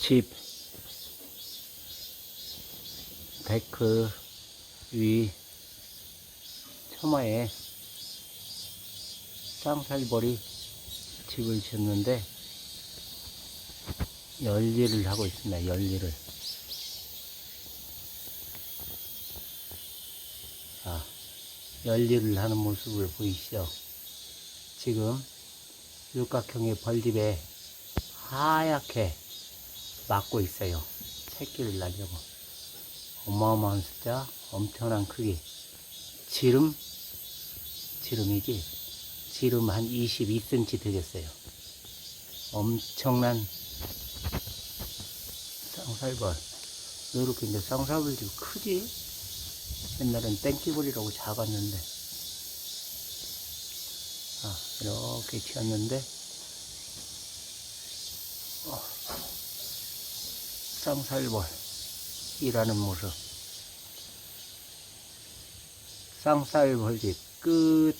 집 데크 위 처마에 쌍살벌이 집을 짓는데 열일을 하고 있습니다. 열일을. 아, 열일을 하는 모습을 보이시죠? 지금 육각형의 벌집에 하얗게 막고 있어요. 새끼를 날려고. 어마어마한 숫자, 엄청난 크기. 지름, 지름이지. 지름 한 22cm 되겠어요. 엄청난 쌍살벌. 이렇게 이제 쌍살벌이 크지? 옛날엔 땡기벌이라고 작았는데. 아, 이렇게 튀었는데, 어, 쌍살벌. 일하는 모습. 쌍살벌집 끝.